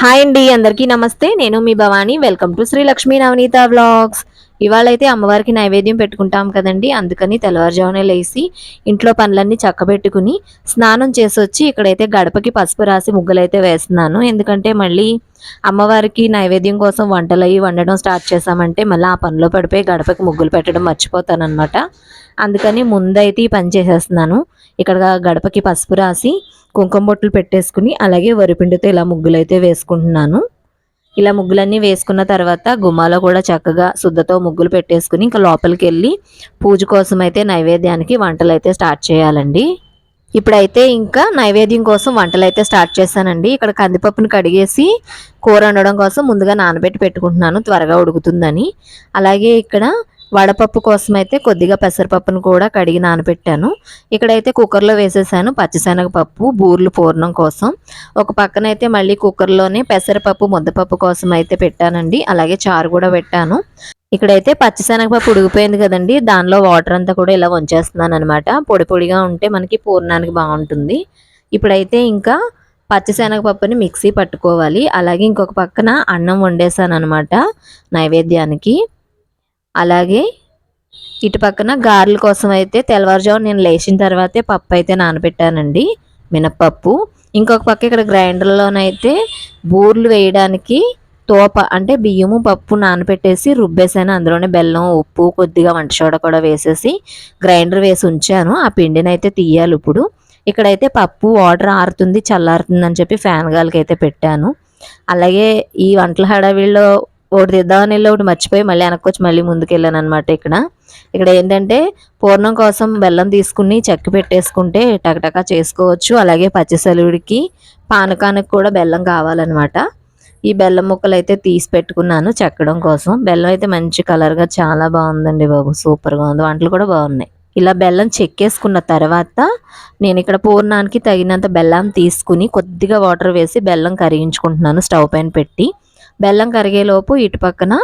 Hi అండి అందరికీ నమస్తే. నేను మీ Bhavani. Welcome to Shri Lakshmi Navaneetha vlogs ఇవాళ అయితే అమ్మవారికి నైవేద్యం పెట్టుకుంటాం కదండి. అందుకని తెల్లవారుజామునే లేచి ఇంట్లో పనులన్నీ చక్కబెట్టుకుని స్నానం చేసి వచ్చి ఇక్కడైతే గడపకి పసుపు రాసి ముగ్గులైతే వేస్తున్నాను. ఎందుకంటే మళ్ళీ అమ్మవారికి నైవేద్యం కోసం వంటలు అవి వండడం స్టార్ట్ చేసామంటే మళ్ళీ ఆ పనిలో పడిపోయి గడపకి ముగ్గులు పెట్టడం మర్చిపోతానమాట అందుకని ముందైతే ఈ పని చేసేస్తున్నాను. ఇక్కడ గడపకి పసుపు రాసి కుంకుమ బొట్లు పెట్టేసుకుని అలాగే వరిపిండితో ఇలా ముగ్గులైతే వేసుకుంటున్నాను. ఇలా ముగ్గులన్నీ వేసుకున్న తర్వాత గుమ్మాలో కూడా చక్కగా శుద్ధతో ముగ్గులు పెట్టేసుకుని ఇంకా లోపలికి వెళ్ళి పూజ కోసం అయితే నైవేద్యానికి వంటలు అయితే స్టార్ట్ చేయాలండి. ఇప్పుడైతే ఇంకా నైవేద్యం కోసం వంటలు అయితే స్టార్ట్ చేశానండి. ఇక్కడ కందిపప్పును కడిగేసి కూర వండడం కోసం ముందుగా నానబెట్టి పెట్టుకుంటున్నాను. త్వరగా ఉడుకుతుందని. అలాగే ఇక్కడ వడపప్పు కోసం అయితే కొద్దిగా పెసరపప్పును కూడా కడిగి నానబెట్టాను ఇక్కడైతే కుక్కర్లో వేసేసాను పచ్చిశనగపప్పు బూర్లు పూర్ణం కోసం. ఒక పక్కన అయితే మళ్ళీ కుక్కర్లోనే పెసరపప్పు ముద్దపప్పు కోసం అయితే పెట్టానండి. అలాగే చారు కూడా పెట్టాను. ఇక్కడైతే పచ్చిశనగపప్పు ఉడిగిపోయింది కదండి. దానిలో వాటర్ అంతా కూడా ఇలా వంచేస్తున్నాను అనమాట పొడి పొడిగా ఉంటే మనకి పూర్ణానికి బాగుంటుంది. ఇప్పుడైతే ఇంకా పచ్చిశనగపప్పుని మిక్సీ పట్టుకోవాలి. అలాగే ఇంకొక పక్కన అన్నం వండేసాను అనమాట నైవేద్యానికి. అలాగే ఇటు పక్కన గారెల కోసం అయితే తెల్లవారుజాము నేను లేచిన తర్వాతే పప్పు అయితే నానబెట్టానండి మినప్పప్పు. ఇంకొక పక్క ఇక్కడ గ్రైండర్లోనైతే బూర్లు వేయడానికి తోప అంటే బియ్యము పప్పు నానబెట్టేసి రుబ్బేసాను. అందులోనే బెల్లం ఉప్పు కొద్దిగా వంట సోడా కూడా వేసేసి గ్రైండర్ వేసి ఉంచాను. ఆ పిండిని అయితే తీయాలి ఇప్పుడు. ఇక్కడైతే పప్పు వాటర్ ఆరుతుంది చల్లారుతుంది అని చెప్పి ఫ్యాన్ గాలికి అయితే పెట్టాను. అలాగే ఈ వంటల హడావిడిలో ఒకటి తెద్దామని ఒకటి మర్చిపోయి మళ్ళీ వెనక్కొచ్చి మళ్ళీ ముందుకు వెళ్ళాను అనమాట ఇక్కడ. ఇక్కడ ఏంటంటే పూర్ణం కోసం బెల్లం తీసుకుని చెక్కి పెట్టేసుకుంటే టకటకా చేసుకోవచ్చు. అలాగే పచ్చిసలుడికి పానకానికి కూడా బెల్లం కావాలన్నమాట. ఈ బెల్లం ముక్కలు అయితే తీసి పెట్టుకున్నాను చెక్కడం కోసం. బెల్లం అయితే మంచి కలర్గా చాలా బాగుందండి బాబు. సూపర్గా ఉంది. వంటలు కూడా బాగున్నాయి. ఇలా బెల్లం చెక్కేసుకున్న తర్వాత నేను ఇక్కడ పూర్ణానికి తగినంత బెల్లం తీసుకుని కొద్దిగా వాటర్ వేసి బెల్లం కరిగించుకుంటున్నాను స్టవ్ పైన పెట్టి. బెల్లం కరిగేలోపు ఇటు పక్కన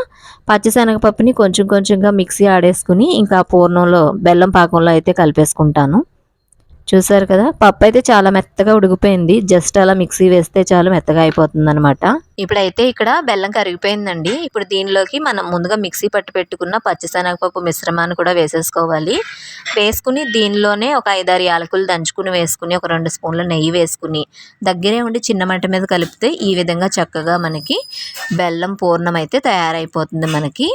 పచ్చిశనగపప్పుని కొంచెం కొంచెంగా మిక్సీ ఆడేసుకుని ఇంకా పూర్ణంలో బెల్లం పాకంలో అయితే కలిపేసుకుంటాను. చూసారు కదా? పప్పు అయితే చాలా మెత్తగా ఉడికిపోయింది. జస్ట్ అలా మిక్సీ వేస్తే చాలా మెత్తగా అయిపోతుంది అనమాట ఇప్పుడైతే ఇక్కడ బెల్లం కరిగిపోయిందండి. ఇప్పుడు దీనిలోకి మనం ముందుగా మిక్సీ పట్టు పెట్టుకున్న పచ్చిశనగపప్పు మిశ్రమాన్ని కూడా వేసేసుకోవాలి. వేసుకుని దీనిలోనే ఒక ఐదారు యాలకులు దంచుకుని వేసుకుని ఒక రెండు స్పూన్ల నెయ్యి వేసుకుని దగ్గరే ఉండి చిన్న మంట మీద కలిపితే ఈ విధంగా చక్కగా మనకి బెల్లం పూర్ణం అయితే తయారైపోతుంది మనకి.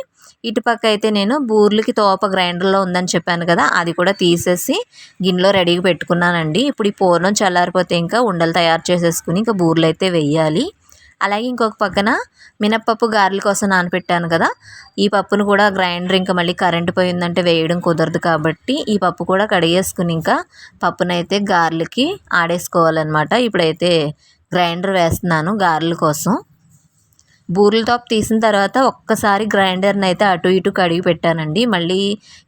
ఇటుపక్క అయితే నేను బూర్లకి తోప గ్రైండర్లో ఉందని చెప్పాను కదా అది కూడా తీసేసి గిన్నెలో రెడీగా పెట్టుకున్నానండి. ఇప్పుడు ఈ పూర్ణం చల్లారిపోతే ఇంకా ఉండలు తయారు చేసేసుకుని ఇంకా బూర్లు అయితే వేయాలి. అలాగే ఇంకొక పక్కన మినప్పప్పు గారెల కోసం నానపెట్టాను కదా ఈ పప్పును కూడా గ్రైండర్ ఇంకా మళ్ళీ కరెంట్ పోయిందంటే వేయడం కుదరదు కాబట్టి ఈ పప్పు కూడా కడిగేసుకుని ఇంకా పప్పునైతే గారెలకి ఆడేసుకోవాలన్నమాట. ఇప్పుడైతే గ్రైండర్ వేస్తున్నాను గారెల కోసం. బూరెల టాప్ తీసిన తర్వాత ఒక్కసారి గ్రైండర్ని అయితే అటు ఇటు కడిగి పెట్టానండి. మళ్ళీ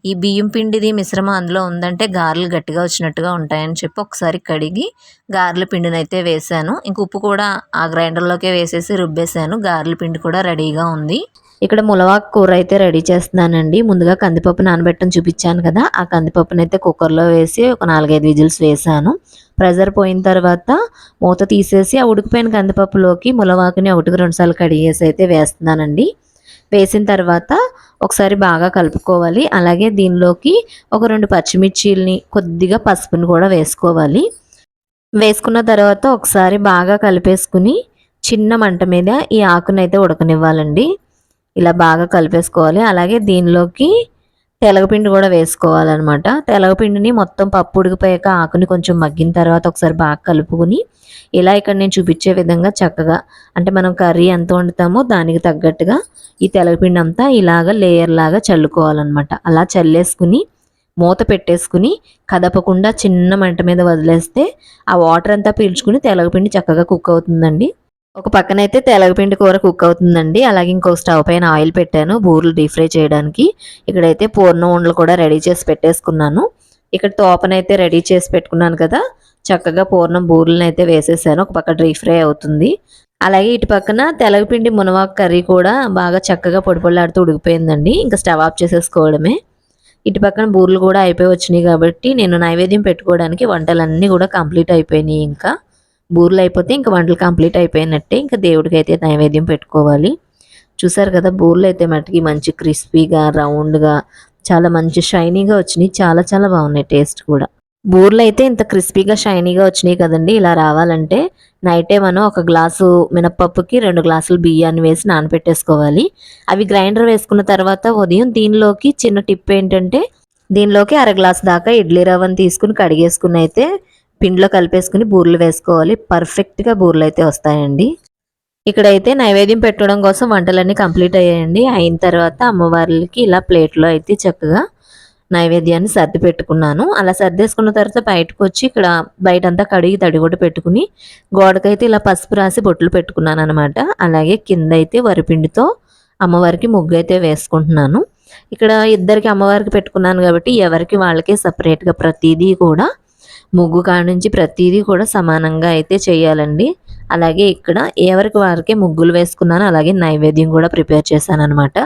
ఈ బియ్యం పిండిది మిశ్రమం అందులో ఉందంటే గారెలు గట్టిగా వచ్చినట్టుగా ఉంటాయని చెప్పి ఒకసారి కడిగి గారెల పిండిని అయితే వేసాను. ఇంక ఉప్పు కూడా ఆ గ్రైండర్లోకే వేసేసి రుబ్బేసాను. గారెల పిండి కూడా రెడీగా ఉంది. ఇక్కడ ములవాకు కూర అయితే రెడీ చేస్తున్నానండి. ముందుగా కందిపప్పు నానబెట్టడం చూపించాను కదా. ఆ కందిపప్పునైతే కుక్కర్లో వేసి ఒక నాలుగైదు విజిల్స్ వేసాను. ప్రెజర్ పోయిన తర్వాత మూత తీసేసి ఆ ఉడికిపోయిన కందిపప్పులోకి ములవాకుని ఒకటికి రెండు సార్లు కడిగేసి అయితే వేస్తున్నానండి. వేసిన తర్వాత ఒకసారి బాగా కలుపుకోవాలి. అలాగే దీనిలోకి ఒక రెండు పచ్చిమిర్చీలని కొద్దిగా పసుపుని కూడా వేసుకోవాలి. వేసుకున్న తర్వాత ఒకసారి బాగా కలిపేసుకుని చిన్న మంట మీద ఈ ఆకునైతే ఉడకనివ్వాలండి. ఇలా బాగా కలిపేసుకోవాలి. అలాగే దీనిలోకి తెలగపిండి కూడా వేసుకోవాలన్నమాట. తెలగపిండిని మొత్తం పప్పు ఉడికిపోయాక ఆకుని కొంచెం మగ్గిన తర్వాత ఒకసారి బాగా కలుపుకుని ఇలా ఇక్కడ నేను చూపించే విధంగా చక్కగా అంటే మనం కర్రీ ఎంత వండుతామో దానికి తగ్గట్టుగా ఈ తెలగపిండి అంతా ఇలాగ లేయర్ లాగా చల్లుకోవాలన్నమాట. అలా చల్లేసుకుని మూత పెట్టేసుకుని కదపకుండా చిన్న మంట మీద వదిలేస్తే ఆ వాటర్ అంతా పీల్చుకుని తెలగపిండి చక్కగా కుక్ అవుతుందండి. ఒక పక్కన అయితే తెలగపిండి కూర కుక్ అవుతుందండి. అలాగే ఇంకొక స్టవ్ పైన ఆయిల్ పెట్టాను బూరెలు డీప్ ఫ్రై చేయడానికి. ఇక్కడైతే పూర్ణ ఉండలు కూడా రెడీ చేసి పెట్టేసుకున్నాను. ఇక్కడ తోపనైతే రెడీ చేసి పెట్టుకున్నాను కదా. చక్కగా పూర్ణం బూరెలను అయితే వేసేసాను. ఒక పక్క డీప్ ఫ్రై అవుతుంది. అలాగే ఇటు పక్కన తెలగపిండి మునవాకు కర్రీ కూడా బాగా చక్కగా పొడి ఉడికిపోయిందండి. ఇంకా స్టవ్ ఆఫ్ చేసేసుకోవడమే. ఇటు పక్కన బూరెలు కూడా అయిపోయి వచ్చినాయి కాబట్టి నేను నైవేద్యం పెట్టుకోవడానికి వంటలన్నీ కూడా కంప్లీట్ అయిపోయినాయి ఇంకా. బూరెలు అయిపోతే ఇంకా వంటలు కంప్లీట్ అయిపోయినట్టే ఇంకా దేవుడికి అయితే నైవేద్యం పెట్టుకోవాలి. చూసారు కదా బూరెలు అయితే మటుకి మంచి క్రిస్పీగా రౌండ్గా చాలా మంచి షైనీగా వచ్చినాయి. చాలా చాలా బాగున్నాయి టేస్ట్ కూడా. బూరెలు అయితే ఇంత క్రిస్పీగా షైనీగా వచ్చినాయి కదండి. ఇలా రావాలంటే నైటే మనం ఒక గ్లాసు మినప్పప్పుకి రెండు గ్లాసులు బియ్యాన్ని వేసి నానబెట్టేసుకోవాలి అవి గ్రైండర్ వేసుకున్న తర్వాత ఉదయం దీనిలోకి చిన్న టిప్ ఏంటంటే దీనిలోకి అర గ్లాస్ దాకా ఇడ్లీ రవ్వని తీసుకుని కడిగేసుకుని అయితే పిండిలో కలిపేసుకుని బూరెలు వేసుకోవాలి. పర్ఫెక్ట్గా బూరెలు అయితే వస్తాయండి. ఇక్కడైతే నైవేద్యం పెట్టడం కోసం వంటలన్నీ కంప్లీట్ అయ్యాయండి. అయిన తర్వాత అమ్మవార్లకి ఇలా ప్లేట్లో అయితే చక్కగా నైవేద్యాన్ని సర్ది పెట్టుకున్నాను. అలా సర్దేసుకున్న తర్వాత బయటకు వచ్చి ఇక్కడ బయటంతా కడిగి తడిగొడ్డ పెట్టుకుని గోడకైతే ఇలా పసుపు రాసి బొట్లు పెట్టుకున్నాను అనమాట అలాగే కింద అయితే వరిపిండితో అమ్మవారికి ముగ్గు అయితే వేసుకుంటున్నాను. ఇక్కడ ఇద్దరికి అమ్మవారికి పెట్టుకున్నాను కాబట్టి ఎవరికి వాళ్ళకి సపరేట్గా ప్రతిదీ కూడా ముగ్గు కాడ నుంచి ప్రతిదీ కూడా సమానంగా అయితే చేయాలండి. అలాగే ఇక్కడ ఎవరికి వారికి ముగ్గులు వేసుకున్నాను అలాగే నైవేద్యం కూడా ప్రిపేర్ చేశాను అనమాట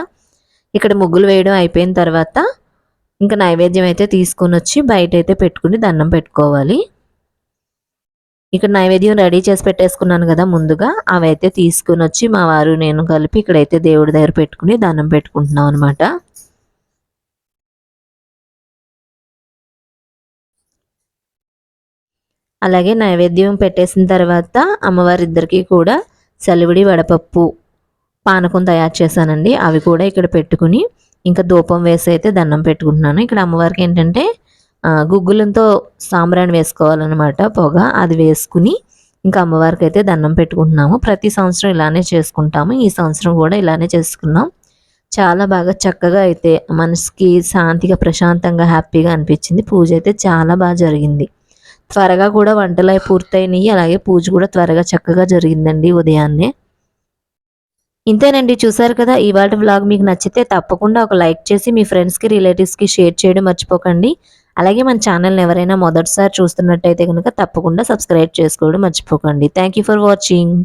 ఇక్కడ ముగ్గులు వేయడం అయిపోయిన తర్వాత ఇంకా నైవేద్యం అయితే తీసుకొని వచ్చి బయట అయితే పెట్టుకుని దండం పెట్టుకోవాలి. ఇక్కడ నైవేద్యం రెడీ చేసి పెట్టేసుకున్నాను కదా ముందుగా. అవి అయితే తీసుకుని వచ్చి మా వారు నేను కలిపి ఇక్కడైతే దేవుడి దగ్గర పెట్టుకుని దండం పెట్టుకుంటున్నాం అనమాట అలాగే నైవేద్యం పెట్టేసిన తర్వాత అమ్మవారి ఇద్దరికీ కూడా సలివిడి వడపప్పు పానకం తయారు చేశానండి. అవి కూడా ఇక్కడ పెట్టుకుని ఇంకా ధూపం వేసి అయితే దండం పెట్టుకుంటున్నాను. ఇక్కడ అమ్మవారికి ఏంటంటే గుగ్గులంతో సాంబ్రాణి వేసుకోవాలన్నమాట పొగ. అది వేసుకుని ఇంకా అమ్మవారికి అయితే దండం పెట్టుకుంటున్నాము. ప్రతి సంవత్సరం ఇలానే చేసుకుంటాము. ఈ సంవత్సరం కూడా ఇలానే చేసుకున్నాం. చాలా బాగా చక్కగా అయితే మనసుకి శాంతిగా ప్రశాంతంగా హ్యాపీగా అనిపించింది. పూజ అయితే చాలా బాగా జరిగింది. త్వరగా కూడా వంటలు అవి పూర్తయినాయి. అలాగే పూజ కూడా త్వరగా చక్కగా జరిగిందండి ఉదయాన్నే. ఇంతేనండి. చూసారు కదా ఇవాళ వ్లాగ్ మీకు నచ్చితే తప్పకుండా ఒక లైక్ చేసి మీ ఫ్రెండ్స్కి రిలేటివ్స్కి షేర్ చేయడం మర్చిపోకండి. అలాగే మన ఛానల్ని ఎవరైనా మొదటిసారి చూస్తున్నట్టయితే కనుక తప్పకుండా సబ్స్క్రైబ్ చేసుకోవడం మర్చిపోకండి. Thank for watching.